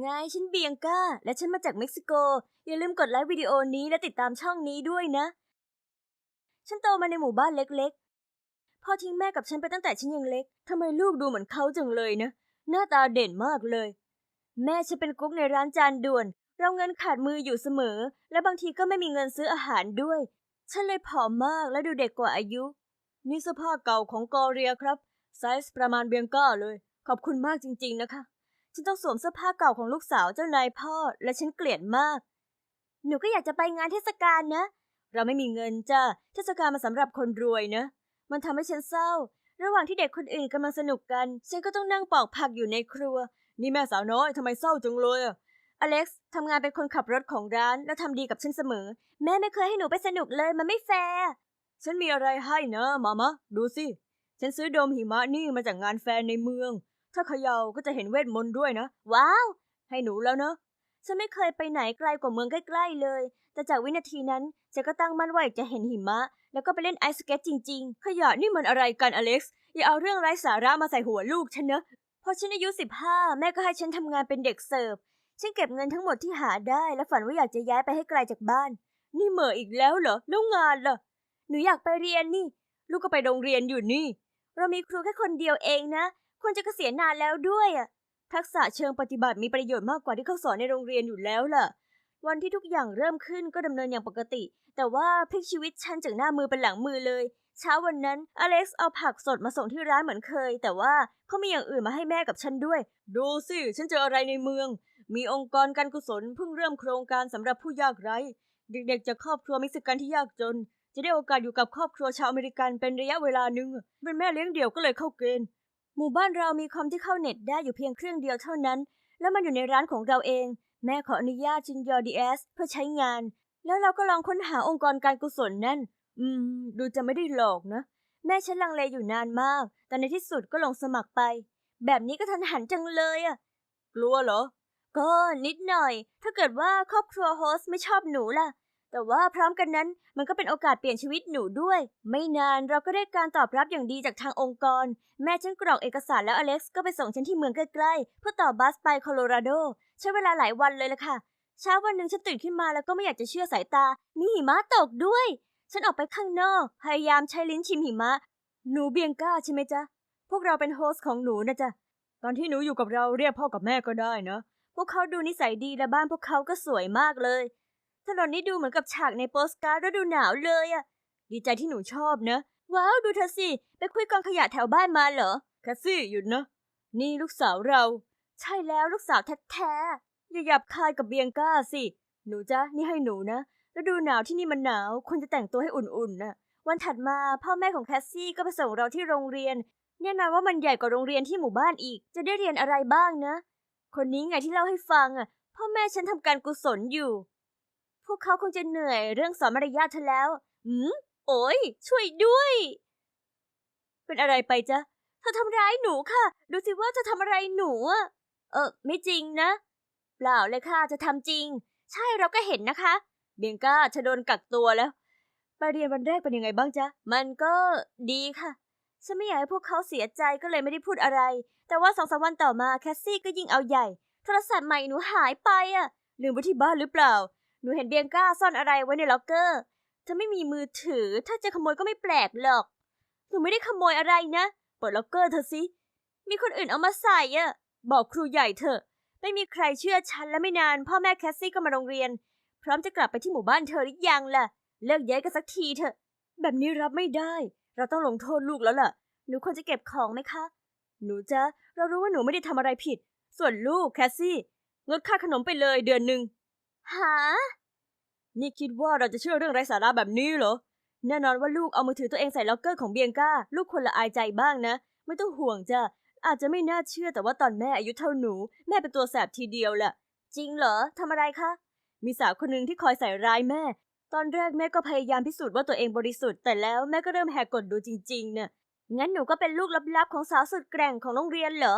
ไงฉันเบียงก้า และฉันมาจากเม็กซิโก อย่าลืมกดไลค์วิดีโอนี้และติดตามช่องนี้ด้วยนะ ฉันโตมาในหมู่บ้านเล็กๆ พ่อทิ้งแม่กับฉันไปตั้งแต่ฉันยังเล็กทำไมลูกดูเหมือนเขาจังเลยนะ หน้าตาเด่นมากเลย แม่ฉันเป็นกุ๊กในร้านจานด่วน เราเงินขาดมืออยู่เสมอ และบางทีก็ไม่มีเงินซื้ออาหารด้วย ฉันเลยผอมมากและดูเด็กกว่าอายุ นี่เสื้อผ้าเก่าของกอเรียครับไซส์ประมาณเบียงก้าเลย ขอบคุณมากจริง ๆ นะคะ ฉันต้องสวมเสื้อผ้าเก่าของลูกสาวเจ้านายพ่อ และฉันเกลียดมาก หนูก็อยากจะไปงานเทศกาลนะ เราไม่มีเงินจ้าเทศกาลมาสำหรับคนรวยนะ มันทำให้ฉันเศร้า ระหว่างที่เด็กคนอื่นกำลังสนุกกัน ฉันก็ต้องนั่งปอกผักอยู่ในครัว นี่แม่สาวน้อยทำไมเศร้าจังเลยอะอเล็กซ์ทำงานเป็นคนขับรถของร้านแล้วทำดีกับฉันเสมอ แม่ไม่เคยให้หนูไปสนุกเลยมันไม่แฟร์ฉันมีอะไรให้นะมามะดูสิ ฉันซื้อโดมหิมะนี่มาจากงานแฟนในเมือง ถ้าเขย่าก็จะเห็นเวทมนต์ด้วยนะ ว้าว ให้หนูแล้วเนอะฉันไม่เคยไปไหนไกลกว่าเมืองใกล้ๆเลย แต่จากวินาทีนั้นฉันก็ตั้งมั่นว่าอยากจะเห็นหิมะ แล้วก็ไปเล่นไอซ์สเก็ตจริง ๆ ขยะนี่มันอะไรกันอเล็กซ์ อย่าเอาเรื่องไร้สาระมาใส่หัวลูกฉันเนอะพอฉันอายุสิบห้าแม่ก็ให้ฉันทำงานเป็นเด็กเสิร์ฟ ฉันเก็บเงินทั้งหมดที่หาได้ และฝันว่าอยากจะย้ายไปให้ไกลจากบ้าน นี่เหม่ออีกแล้วเหรอแล้วงานล่ะ หนูอยากไปเรียนนี่ ลูกก็ไปโรงเรียนอยู่นี่ เรามีครูแค่คนเดียวเองนะ ควรจะเกษียณนานแล้วด้วยอะทักษะเชิงปฏิบัติมีประโยชน์มากกว่าที่เขาสอนในโรงเรียนอยู่แล้วล่ะ วันที่ทุกอย่างเริ่มขึ้นก็ดำเนินอย่างปกติ แต่ว่าพลิกชีวิตฉันจากหน้ามือเป็นหลังมือเลย เช้าวันนั้นอเล็กซ์เอาผักสดมาส่งที่ร้านเหมือนเคย แต่ว่าเขามีอย่างอื่นมาให้แม่กับฉันด้วย ดูสิฉันเจออะไรในเมือง มีองค์กรการกุศลเพิ่งเริ่มโครงการสำหรับผู้ยากไร้เด็กๆจากครอบครัวม็กซิกันที่ยากจน จะได้โอกาสอยู่กับครอบครัวชาวอเมริกันเป็นระยะเวลาหนึ่งเป็นแม่เลี้ยงเดี่ยวก็เลยเข้าเกณฑ์ หมู่บ้านเรามีคอมที่เข้าเน็ตได้อยู่เพียงเครื่องเดียวเท่านั้น แล้วมันอยู่ในร้านของเราเอง แม่ขออนุญาตจินยอดีเอสเพื่อใช้งาน แล้วเราก็ลองค้นหาองค์กรการกุศลนั่น อืม ดูจะไม่ได้หลอกนะ แม่ฉันลังเลอยู่นานมาก แต่ในที่สุดก็ลงสมัครไป แบบนี้ก็ทันหันจังเลยอะกลัวเหรอ ก็นิดหน่อย ถ้าเกิดว่าครอบครัวโฮสไม่ชอบหนูล่ะ แต่ว่าพร้อมกันนั้นมันก็เป็นโอกาสเปลี่ยนชีวิตหนูด้วย ไม่นานเราก็ได้การตอบรับอย่างดีจากทางองค์กร แม่ฉันกรอกเอกสารแล้วอเล็กซ์ก็ไปส่งฉันที่เมืองใกล้ๆเพื่อต่อบัสไปโคโลราโดใช้เวลาหลายวันเลยล่ะค่ะเช้าวันหนึ่งฉันตื่นขึ้นมาแล้วก็ไม่อยากจะเชื่อสายตา มีหิมะตกด้วย ฉันออกไปข้างนอก พยายามใช้ลิ้นชิมหิมะ หนูเบียงก้าใช่ไหมจ๊ะ พวกเราเป็นโฮสต์ของหนูนะจ๊ะ ตอนที่หนูอยู่กับเราเรียกพ่อกับแม่ก็ได้นะ พวกเขาดูนิสัยดีและบ้านพวกเขาก็สวยมากเลย ถนนนี้ดูเหมือนกับฉากในโปสการ์ดฤดูหนาวเลยอะดีใจที่หนูชอบเนะว้าวดูเธอสิ ไปคุยกองขยะแถวบ้านมาเหรอแคสซี่หยุดนะ นี่ลูกสาวเรา ใช่แล้วลูกสาวแท้ๆอย่าหยับคายกับเบียงก้าสิ หนูจ๊ะนี่ให้หนูนะฤดูหนาวที่นี่มันหนาวควรจะแต่งตัวให้อุ่นๆน่ะ วันถัดมาพ่อแม่ของแคสซี่ก็ไปส่งเราที่โรงเรียนแน่นอนว่ามันใหญ่กว่าโรงเรียนที่หมู่บ้านอีก จะได้เรียนอะไรบ้างนะ คนนี้ไงที่เล่าให้ฟังอะ พ่อแม่ฉันทำการกุศลอยู่ วกเขาคงจะเหนื่อยเรื่องสอนมารยาทเธอแล้วอืม โอ้ย ช่วยด้วย เป็นอะไรไปจ๊ะ เธอทำร้ายหนูค่ะ ดูสิว่าจะทำอะไรหนูอะเออ ไม่จริงนะ เปล่าเลยค่ะ จะทำจริง ใช่เราก็เห็นนะคะ เบียงก้าเธอโดนกักตัวแล้ว ไปเรียนวันแรกเป็นยังไงบ้างจ๊ะ มันก็ดีค่ะ ฉันไม่อยากให้พวกเขาเสียใจก็เลยไม่ได้พูดอะไร แต่ว่าสองสามวันต่อมาแคสซี่ก็ยิ่งเอาใหญ่ โทรศัพท์ใหม่หนูหายไปอะลืมไว้ที่บ้านหรือเปล่า หนูเห็นเบียงก้าซ่อนอะไรไว้ในล็อกเกอร์เธอไม่มีมือถือ ถ้าจะขโมยก็ไม่แปลกหรอก หนูไม่ได้ขโมยอะไรนะ เปิดล็อกเกอร์เธอสิ มีคนอื่นเอามาใส่อะบอกครูใหญ่เถอะ ไม่มีใครเชื่อฉันและไม่นาน พ่อแม่แคสซี่ก็มาโรงเรียน พร้อมจะกลับไปที่หมู่บ้านเธอหรือยังล่ะ เลิกย้ายกันสักทีเถอะ แบบนี้รับไม่ได้ เราต้องลงโทษลูกแล้วล่ะ หนูควรจะเก็บของไหมคะ หนูจ๊ะ เรารู้ว่าหนูไม่ได้ทำอะไรผิด ส่วนลูกแคสซี่ งดค่าขนมไปเลยเดือนหนึ่ง หา นี่คิดว่าเราจะเชื่อเรื่องไร้สาระแบบนี้เหรอ แน่นอนว่าลูกเอามือถือตัวเองใส่ล็อกเกอร์ของเบียงก้า ลูกควรละอายใจบ้างนะ ไม่ต้องห่วงจ้ะ อาจจะไม่น่าเชื่อแต่ว่าตอนแม่อายุเท่าหนู แม่เป็นตัวแสบทีเดียวแหละ จริงเหรอทำอะไรคะ มีสาวคนหนึ่งที่คอยใส่ร้ายแม่ ตอนแรกแม่ก็พยายามพิสูจน์ว่าตัวเองบริสุทธิ์แต่แล้วแม่ก็เริ่มแหกกฎดูจริงๆเน่ะงั้นหนูก็เป็นลูกลับๆของสาวสุดแกร่งของโรงเรียนเหรอ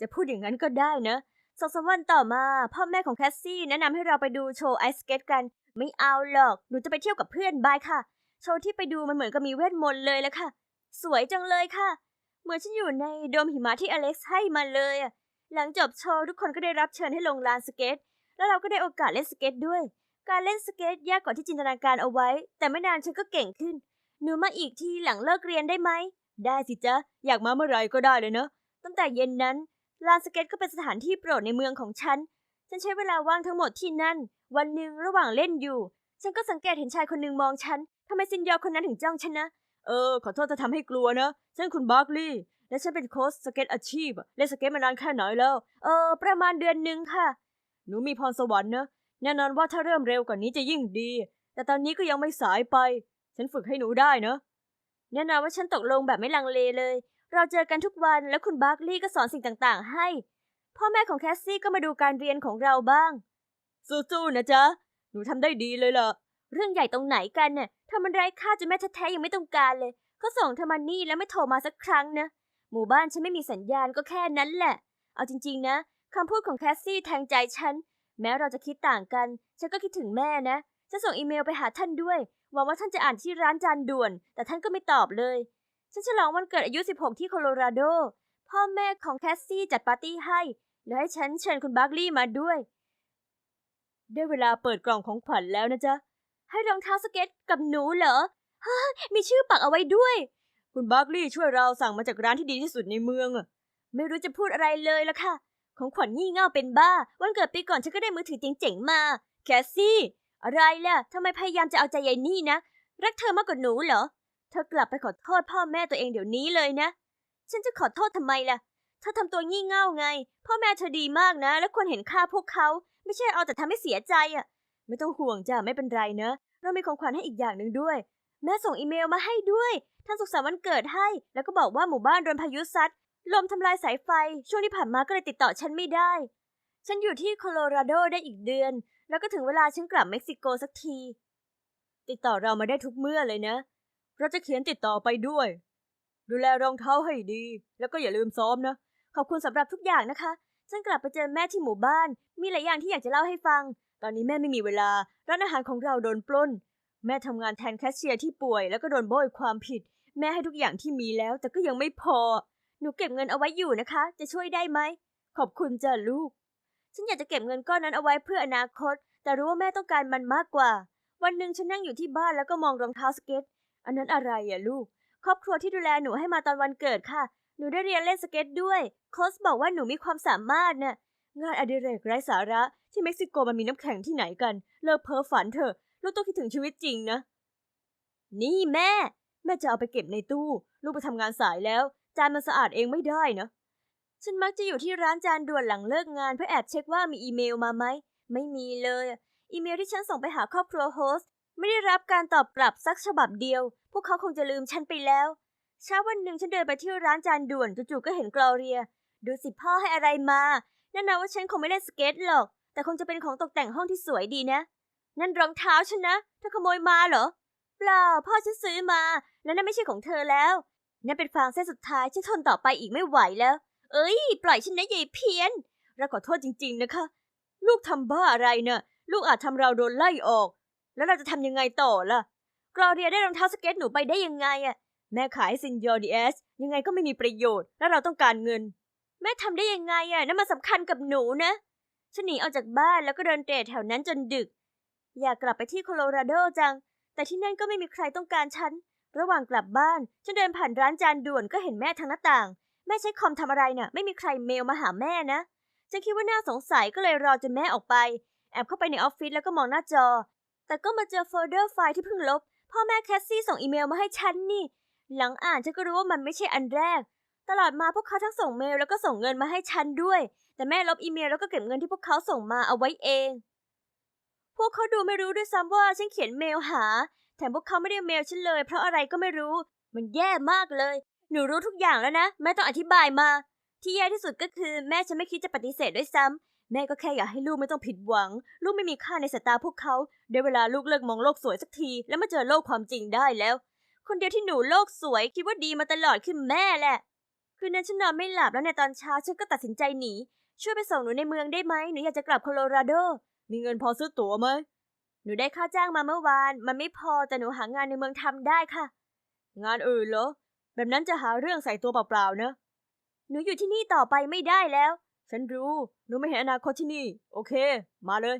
จะพูดอย่างนั้นก็ได้นะ สองสามวันต่อมา พ่อแม่ของแคสซี่แนะนำให้เราไปดูโชว์ไอสเก็ตกัน ไม่เอาหรอก หนูจะไปเที่ยวกับเพื่อนบายค่ะ โชว์ที่ไปดูมันเหมือนกับมีเวทมนต์เลยละค่ะ สวยจังเลยค่ะ เหมือนฉันอยู่ในโดมหิมะที่อเล็กซ์ให้มาเลยอะหลังจบโชว์ทุกคนก็ได้รับเชิญให้ลงลานสเก็ต แล้วเราก็ได้โอกาสเล่นสเก็ตด้วย การเล่นสเก็ตยากกว่าที่จินตนาการเอาไว้ แต่ไม่นานฉันก็เก่งขึ้น หนูมาอีกทีหลังเลิกเรียนได้ไหม ได้สิจ๊ะ อยากมาเมื่อไหร่ก็ได้เลยเนอะตั้งแต่เย็นนั้น ลานสเก็ตก็เป็นสถานที่โปรดในเมืองของฉัน ฉันใช้เวลาว่างทั้งหมดที่นั่น วันหนึ่งระหว่างเล่นอยู่ ฉันก็สังเกตเห็นชายคนหนึ่งมองฉันทำไมซินยอคนนั้นถึงจ้องฉันนะ เออ ขอโทษจะทำให้กลัวนะ ฉันคุณบาร์กลีย์และฉันเป็นโค้ชสเก็ตอาชีพเล่นสเก็ตมานานแค่ไหนแล้ว เออ ประมาณเดือนหนึ่งค่ะ หนูมีพรสวรรค์นะ แน่นอนว่าถ้าเริ่มเร็วกว่านี้จะยิ่งดี แต่ตอนนี้ก็ยังไม่สายไป ฉันฝึกให้หนูได้เนะแน่นอนว่าฉันตกลงแบบไม่ลังเลเลย เราเจอกันทุกวันแล้วคุณบาร์กลีย์ก็สอนสิ่งต่างๆ ให้ พ่อแม่ของแคสซี่ก็มาดูการเรียนของเราบ้าง สู้ๆนะจ๊ะ หนูทำได้ดีเลยล่ะ เรื่องใหญ่ตรงไหนกันเนี่ยทำมันไร้ค่าจนแม่แท้ๆยังไม่ต้องการเลย ก็ส่งเธอมานี่แล้วไม่โทรมาสักครั้งนะ หมู่บ้านฉันไม่มีสัญญาณก็แค่นั้นแหละ เอาจริง ๆ นะคำพูดของแคสซี่แทงใจฉัน แม้เราจะคิดต่างกัน ฉันก็คิดถึงแม่นะฉันส่งอีเมลไปหาท่านด้วย หวังว่าท่านจะอ่านที่ร้านจานด่วน แต่ท่านก็ไม่ตอบเลย ฉันฉลองวันเกิดอายุ 16 ที่โคโลราโด พ่อแม่ของแคสซี่จัดปาร์ตี้ให้ แล้วให้ฉันเชิญคุณบาร์กลีย์มาด้วย ได้เวลาเปิดกล่องของขวัญแล้วนะจ๊ะ ให้รองเท้าสเก็ตกับหนูเหรอฮะมีชื่อปักเอาไว้ด้วย คุณบาร์กลีย์ช่วยเราสั่งมาจากร้านที่ดีที่สุดในเมืองอะไม่รู้จะพูดอะไรเลยละค่ะ ของขวัญงี่เง่าเป็นบ้า วันเกิดปีก่อนฉันก็ได้มือถือเจ๋งๆมา แคสซี่ อะไรล่ะทำไมพยายามจะเอาใจยายนี่นะ รักเธอมากกว่าหนูเหรอ เธอกลับไปขอโทษพ่อแม่ตัวเองเดี๋ยวนี้เลยนะ ฉันจะขอโทษทำไมล่ะ เธอทำตัวงี่เง่าไง พ่อแม่เธอดีมากนะ และควรเห็นค่าพวกเขา ไม่ใช่เอาแต่ทำให้เสียใจอะ ไม่ต้องห่วงจ้ะไม่เป็นไรนะ เรามีของขวัญให้อีกอย่างหนึ่งด้วย แม่ส่งอีเมลมาให้ด้วยท่านสุขสันต์วันเกิดให้ แล้วก็บอกว่าหมู่บ้านโดนพายุซัด ลมทำลายสายไฟ ช่วงที่ผ่านมาก็เลยติดต่อฉันไม่ได้ ฉันอยู่ที่โคโลราโดได้อีกเดือน แล้วก็ถึงเวลาฉันกลับเม็กซิโกสักที ติดต่อเรามาได้ทุกเมื่อเลยนะ เราจะเขียนติดต่อไปด้วย ดูแลรองเท้าให้ดี แล้วก็อย่าลืมซ้อมนะ ขอบคุณสำหรับทุกอย่างนะคะ ฉันกลับไปเจอแม่ที่หมู่บ้าน มีหลายอย่างที่อยากจะเล่าให้ฟัง ตอนนี้แม่ไม่มีเวลา ร้านอาหารของเราโดนปล้น แม่ทำงานแทนแคชเชียร์ที่ป่วย แล้วก็โดนโบยความผิด แม่ให้ทุกอย่างที่มีแล้ว แต่ก็ยังไม่พอ หนูเก็บเงินเอาไว้อยู่นะคะ จะช่วยได้ไหม ขอบคุณจ้ะลูก ฉันอยากจะเก็บเงินก้อนนั้นเอาไว้เพื่ออนาคต แต่รู้ว่าแม่ต้องการมันมากกว่า วันหนึ่งฉันนั่งอยู่ที่บ้านแล้วก็มองรองเท้าสเก็ต อันนั้นอะไรอะลูก ครอบครัวที่ดูแลหนูให้มาตอนวันเกิดค่ะ หนูได้เรียนเล่นสเก็ตด้วย โค้ชบอกว่าหนูมีความสามารถน่ะงานอดิเรกไร้สาระ ที่เม็กซิโกมันมีน้ำแข็งที่ไหนกัน เลิกเพ้อฝันเถอะลูกต้องคิดถึงชีวิตจริงนะ นี่แม่ แม่จะเอาไปเก็บในตู้ ลูกไปทำงานสายแล้ว จานมันสะอาดเองไม่ได้นะ ฉันมักจะอยู่ที่ร้านจานด่วนหลังเลิกงานเพื่อแอบเช็คว่ามีอีเมลมาไหม ไม่มีเลย อีเมลที่ฉันส่งไปหาครอบครัวโฮสต์ ไม่ได้รับการตอบกลับสักฉบับเดียว พวกเขาคงจะลืมฉันไปแล้วเช้าวันหนึ่งฉันเดินไปที่ร้านจานด่วนจู่ๆก็เห็นกลอเรีย ดูสิพ่อให้อะไรมาแน่นอนว่าฉันคงไม่เล่นสเก็ตหรอก แต่คงจะเป็นของตกแต่งห้องที่สวยดีนะ นั่นรองเท้าฉันนะเธอขโมยมาเหรอ เปล่า พ่อฉันซื้อมา แล้วนั่นไม่ใช่ของเธอแล้ว นั่นเป็นฟางเส้นสุดท้ายฉันทนต่อไปอีกไม่ไหวแล้ว เอ้ย ปล่อยฉันนะยายเพี้ยนเราขอโทษจริง ๆ นะคะ ลูกทำบ้าอะไรเนะ่ะลูกอาจทำเราโดนไล่ออก แล้วเราจะทำยังไงต่อล่ะกลอเรียได้รองเท้าสเก็ตหนูไปได้ยังไงอะแม่ขายซินยอร์ดีเอสยังไงก็ไม่มีประโยชน์ และเราต้องการเงิน แม่ทำได้ยังไงอะนั่นมันสำคัญกับหนูนะฉันหนีออกจากบ้านแล้วก็เดินเตะแถวนั้นจนดึก อยากกลับไปที่โคโลราโดจัง แต่ที่นั่นก็ไม่มีใครต้องการฉัน ระหว่างกลับบ้าน ฉันเดินผ่านร้านจานด่วนก็เห็นแม่ทางหน้าต่าง แม่ใช้คอมทำอะไรน่ะ ไม่มีใครเมลมาหาแม่นะ ฉันคิดว่าน่าสงสัยก็เลยรอจนแม่ออกไป แอบเข้าไปในออฟฟิศแล้วก็มองหน้าจอ แต่ก็มาเจอโฟลเดอร์ไฟล์ที่เพิ่งลบ พ่อแม่แคสซี่ส่งอีเมลมาให้ฉันนี่ หลังอ่านฉันก็รู้ว่ามันไม่ใช่อันแรก ตลอดมาพวกเขาทั้งส่งเมลแล้วก็ส่งเงินมาให้ฉันด้วย แต่แม่ลบอีเมลแล้วก็เก็บเงินที่พวกเขาส่งมาเอาไว้เอง พวกเขาดูไม่รู้ด้วยซ้ำว่าฉันเขียนเมลหา แถมพวกเขาไม่ได้เมลฉันเลย เพราะอะไรก็ไม่รู้ มันแย่มากเลย หนูรู้ทุกอย่างแล้วนะแม่ต้องอธิบายมา ที่แย่ที่สุดก็คือ แม่ฉันไม่คิดจะปฏิเสธด้วยซ้ำ แม่ก็แค่อยากให้ลูกไม่ต้องผิดหวัง ลูกไม่มีค่าในสายตาพวกเขาได้เวลาลูกเลิกมองโลกสวยสักที แล้วมาเจอโลกความจริงได้แล้ว คนเดียวที่หนูโลกสวยคิดว่าดีมาตลอดคือแม่แหละ คืนนั้นฉันนอนไม่หลับแล้วในตอนเช้าฉันก็ตัดสินใจหนี ช่วยไปส่งหนูในเมืองได้ไหมหนูอยากจะกลับโคโลราโด มีเงินพอซื้อตั๋วไหมหนูได้ค่าจ้างมาเมื่อวาน มันไม่พอแต่หนูหางานในเมืองทำได้ค่ะ งานอื่นเหรอ แบบนั้นจะหาเรื่องใส่ตัวเปล่าๆนะ หนูอยู่ที่นี่ต่อไปไม่ได้แล้ว ฉันรู้ หนูไม่เห็นอนาคตที่นี่ โอเค มาเลย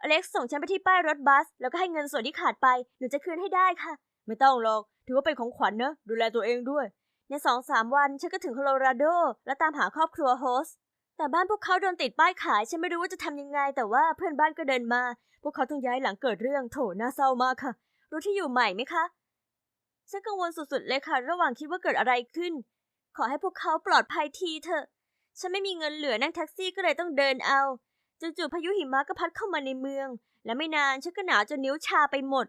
อเล็กซ์ส่งฉันไปที่ป้ายรถบัส แล้วก็ให้เงินส่วนที่ขาดไป หนูจะคืนให้ได้ค่ะ ไม่ต้องหรอก ถือว่าเป็นของขวัญนะดูแลตัวเองด้วย ในสองสามวันฉันก็ถึงโคโลราโด และตามหาครอบครัวโฮสต์แต่บ้านพวกเขาโดนติดป้ายขาย ฉันไม่รู้ว่าจะทำยังไง แต่ว่าเพื่อนบ้านก็เดินมา พวกเขาต้องย้ายหลังเกิดเรื่อง โถน่าเศร้ามากค่ะ รู้ที่อยู่ใหม่ไหมคะ ฉันกังวลสุดๆเลยค่ะ ระหว่างคิดว่าเกิดอะไรขึ้น ขอให้พวกเขาปลอดภัยทีเถอะ ฉันไม่มีเงินเหลือนั่งแท็กซี่ก็เลยต้องเดินเอา จู่ๆพายุหิมะก็พัดเข้ามาในเมือง และไม่นานฉันก็หนาวจนนิ้วชาไปหมด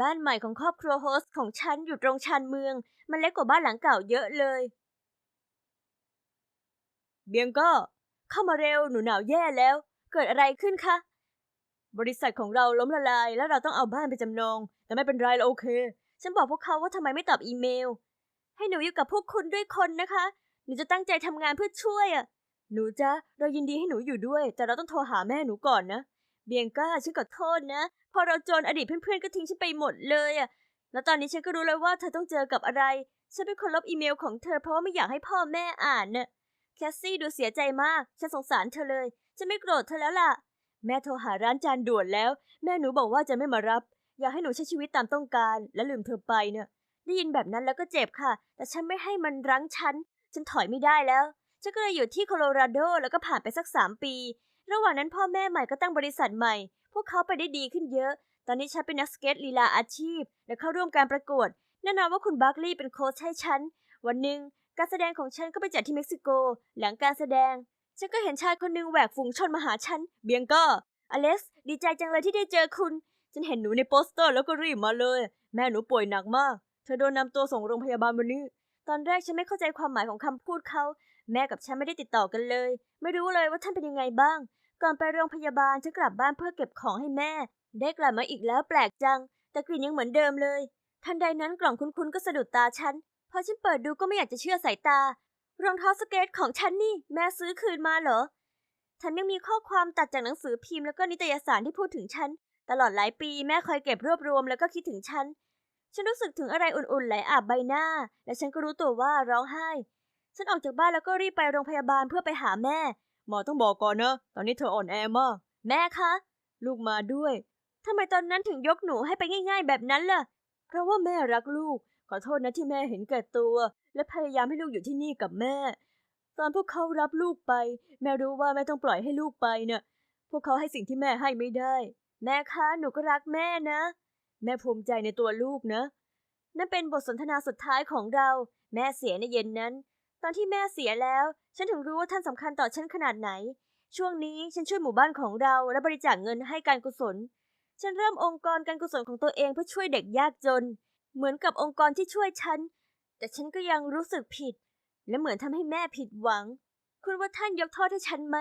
บ้านใหม่ของครอบครัวโฮสต์ของฉันอยู่ตรงชานเมือง มันเล็กกว่าบ้านหลังเก่าเยอะเลย เบียงก็ เข้ามาเร็วหนูหนาวแย่แล้ว เกิดอะไรขึ้นคะ บริษัทของเราล้มละลาย แล้วเราต้องเอาบ้านไปจำนอง แต่ไม่เป็นไรเราโอเค ฉันบอกพวกเขาว่าทำไมไม่ตอบอีเมล ให้หนูอยู่กับพวกคุณด้วยคนนะคะ หนูจะตั้งใจทำงานเพื่อช่วยอะหนูจ๊ะเรายินดีให้หนูอยู่ด้วย แต่เราต้องโทรหาแม่หนูก่อนนะเบียงก้าฉันขอโทษนะ พอเราจนอดีตเพื่อนๆก็ทิ้งฉันไปหมดเลยอะแล้วตอนนี้ฉันก็รู้แล้วว่าเธอต้องเจอกับอะไร ฉันเป็นคนลบอีเมลของเธอเพราะว่าไม่อยากให้พ่อแม่อ่านน่ะแคสซี่ดูเสียใจมาก ฉันสงสารเธอเลย ฉันไม่โกรธเธอแล้วล่ะ แม่โทรหาร้านจานด่วนแล้ว แม่หนูบอกว่าจะไม่มารับ อยากให้หนูใช้ชีวิตตามต้องการ และลืมเธอไปเน่ะได้ยินแบบนั้นแล้วก็เจ็บค่ะ แต่ฉันไม่ให้มันรั้งฉัน ฉันถอยไม่ได้แล้ว ฉันก็เลยอยู่ที่โคโลราโดแล้วก็ผ่านไปสักสามปี ระหว่างนั้นพ่อแม่ใหม่ก็ตั้งบริษัทใหม่ พวกเขาไปได้ดีขึ้นเยอะ ตอนนี้ฉันเป็นนักสเก็ตลีลาอาชีพ และเข้าร่วมการประกวดแน่นอนว่าคุณบัคลีย์เป็นโค้ชให้ฉัน วันหนึ่งการแสดงของฉันก็ไปจัดที่เม็กซิโก หลังการแสดง ฉันก็เห็นชายคนหนึ่งแหวกฝูงชนมาหาฉัน เบียงก้าอเล็กซ์ดีใจจังเลยที่ได้เจอคุณ ฉันเห็นหนูในโปสเตอร์แล้วก็รีบมาเลย แม่หนูป่วยหนักมาก เธอโดนนำตัวส่งโรงพยาบาลวันนี้ ตอนแรกฉันไม่เข้าใจความหมายของคำพูดเขา แม่กับฉันไม่ได้ติดต่อกันเลย ไม่รู้เลยว่าท่านเป็นยังไงบ้าง ก่อนไปโรงพยาบาลฉันกลับบ้านเพื่อเก็บของให้แม่ ได้กลับมาอีกแล้วแปลกจัง แต่กลิ่นยังเหมือนเดิมเลย ทันใดนั้นกล่องคุ้นๆก็สะดุดตาฉัน พอฉันเปิดดูก็ไม่อยากจะเชื่อสายตา รองเท้าสเกตของฉันนี่ แม่ซื้อคืนมาเหรอฉันยังมีข้อความตัดจากหนังสือพิมพ์แล้วก็นิตยสารที่พูดถึงฉัน ตลอดหลายปีแม่คอยเก็บรวบรวมแล้วก็คิดถึงฉัน ฉันรู้สึกถึงอะไรอุ่นๆไหลอาบใบหน้า และฉันก็รู้ตัวว่าร้องไห้ ฉันออกจากบ้านแล้วก็รีบไปโรงพยาบาลเพื่อไปหาแม่ หมอต้องบอกก่อนนะ ตอนนี้เธออ่อนแอมาก แม่คะ ลูกมาด้วย ทำไมตอนนั้นถึงยกหนูให้ไปง่าย ๆ แบบนั้นล่ะ เพราะว่าแม่รักลูก ขอโทษนะที่แม่เห็นแก่ตัว และพยายามให้ลูกอยู่ที่นี่กับแม่ ตอนพวกเขารับลูกไป แม่รู้ว่าแม่ต้องปล่อยให้ลูกไปเนะ่ะ พวกเขาให้สิ่งที่แม่ให้ไม่ได้ แม่คะ หนูก็รักแม่นะ แม่ภูมิใจในตัวลูกนะ นั่นเป็นบทสนทนาสุดท้ายของเรา แม่เสียในเย็นนั้น ตอนที่แม่เสียแล้ว ฉันถึงรู้ว่าท่านสำคัญต่อฉันขนาดไหน ช่วงนี้ฉันช่วยหมู่บ้านของเราและบริจาคเงินให้การกุศล ฉันเริ่มองค์กรการกุศลของตัวเองเพื่อช่วยเด็กยากจน เหมือนกับองค์กรที่ช่วยฉัน แต่ฉันก็ยังรู้สึกผิด และเหมือนทำให้แม่ผิดหวัง คุณว่าท่านยกโทษให้ฉันไหม